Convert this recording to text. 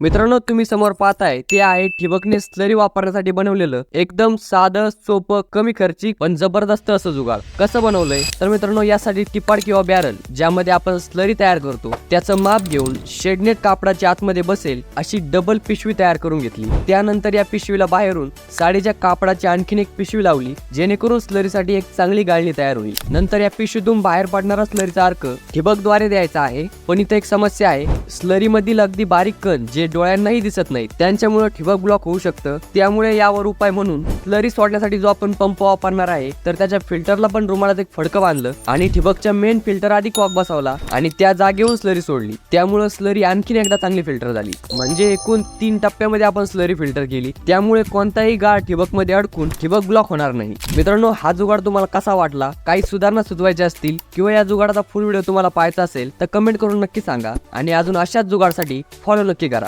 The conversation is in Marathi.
मित्रांनो तुम्ही समोर पाहताय ते आहे ठिबकने स्लरी वापरण्यासाठी बनवलेलं एकदम साधं सोपं कमी खर्चिक पण जबरदस्त असं जुगाड. कसं बनवलंय? तर मित्रांनो यासाठी टिपाड किंवा बॅरल ज्यामध्ये आपण स्लरी तयार करतो त्याचं माप घेऊन शेडनेट कापडाच्या आतमध्ये बसेल अशी डबल पिशवी तयार करून घेतली. त्यानंतर या पिशवीला बाहेरून साडीच्या कापडाची आणखीन एक पिशवी लावली जेणेकरून स्लरीसाठी एक चांगली गाळणी तयार होईल. नंतर या पिशवीतून बाहेर पडणारा स्लरीचा अर्क ठिबकद्वारे द्यायचा आहे पण इथे एक समस्या आहे स्लरी मधील अगदी बारीक कण जे डोळ्यांनाही दिसत नाही. त्यांच्यामुळे ठिबक ब्लॉक होऊ शकतं. त्यामुळे यावर उपाय म्हणून स्लरी सोडण्यासाठी जो आपण पंप वापरणार आहे तर त्याच्या फिल्टरला पण रुमालात एक फडकं बांधलं आणि ठिबकच्या मेन फिल्टर आधी कॉक बसवला आणि त्या जागेवरून स्लरी सोडली. त्यामुळे स्लरी आणखीन एकदा चांगली फिल्टर झाली. म्हणजे एकूण तीन टप्प्यामध्ये आपण स्लरी फिल्टर केली. त्यामुळे कोणताही गाळ ठिबकमध्ये अडकून ठिबक ब्लॉक होणार नाही. मित्रांनो हा जुगाड तुम्हाला कसा वाटला? काही सुधारणा सुचवायच्या असतील किंवा या जुगाडाचा फुल व्हिडिओ तुम्हाला पाहायचा असेल तर कमेंट करून नक्की सांगा. आणि अजून अशाच जुगाडसाठी फॉलो नक्की करा.